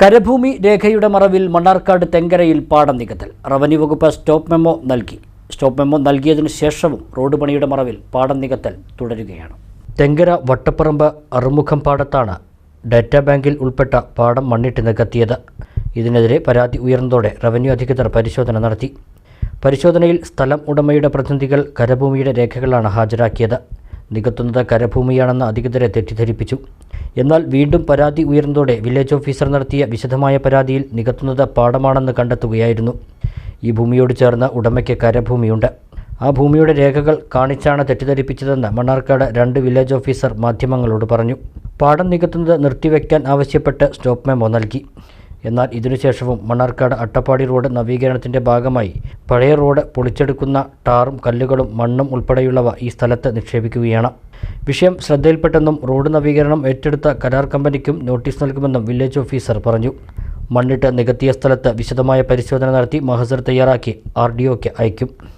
കരഭൂമി രേഖയുടെ മറവിൽ മണ്ണാർക്കാട് തെങ്കരയിൽ പാടം നികത്തൽ റവന്യൂ വകുപ്പ് സ്റ്റോപ്പ് മെമ്മോ നൽകി. സ്റ്റോപ്പ് മെമ്മോ നൽകിയതിനു ശേഷവും റോഡ് പണിയുടെ മറവിൽ പാടം നികത്തൽ തുടരുകയാണ്. തെങ്കര വട്ടപ്പറമ്പ് അറുമുഖം പാടത്താണ് ഡാറ്റാ ബാങ്കിൽ ഉൾപ്പെട്ട പാടം മണ്ണിട്ട് നികത്തിയത്. ഇതിനെതിരെ പരാതി ഉയർന്നതോടെ റവന്യൂ അധികൃതർ പരിശോധന നടത്തി. പരിശോധനയിൽ സ്ഥലം ഉടമയുടെ പ്രതിനിധികൾ കരഭൂമിയുടെ രേഖകളാണ് ഹാജരാക്കിയത്. നികത്തുന്നത് കരഭൂമിയാണെന്ന് അധികൃതരെ തെറ്റിദ്ധരിപ്പിച്ചു. എന്നാൽ വീണ്ടും പരാതി ഉയർന്നതോടെ വില്ലേജ് ഓഫീസർ നടത്തിയ വിശദമായ പരാതിയിൽ നികത്തുന്നത് പാടമാണെന്ന് കണ്ടെത്തുകയായിരുന്നു. ഈ ഭൂമിയോട് ചേർന്ന ഉടമയ്ക്ക് കരഭൂമിയുണ്ട്. ആ ഭൂമിയുടെ രേഖകൾ കാണിച്ചാണ് തെറ്റിദ്ധരിപ്പിച്ചതെന്ന് മണ്ണാർക്കാട് രണ്ട് വില്ലേജ് ഓഫീസർ മാധ്യമങ്ങളോട് പറഞ്ഞു. പാടം നികത്തുന്നത് നിർത്തിവെക്കാൻ ആവശ്യപ്പെട്ട് സ്റ്റോപ്പ് മെമ്മോ നൽകി. എന്നാൽ ഇതിനുശേഷവും മണ്ണാർക്കാട് അട്ടപ്പാടി റോഡ് നവീകരണത്തിന്റെ ഭാഗമായി പഴയ റോഡ് പൊളിച്ചെടുക്കുന്ന ടാറും കല്ലുകളും മണ്ണും ഉൾപ്പെടെയുള്ളവ ഈ സ്ഥലത്ത് നിക്ഷേപിക്കുകയാണ്. വിഷയം ശ്രദ്ധയിൽപ്പെട്ടെന്നും റോഡ് നവീകരണം ഏറ്റെടുത്ത കരാർ കമ്പനിക്കും നോട്ടീസ് നൽകുമെന്നും വില്ലേജ് ഓഫീസർ പറഞ്ഞു. മണ്ണിട്ട് നികത്തിയ സ്ഥലത്ത് വിശദമായ പരിശോധന നടത്തി മഹസർ തയ്യാറാക്കി ആർ ഡി ഒക്ക് അയക്കും.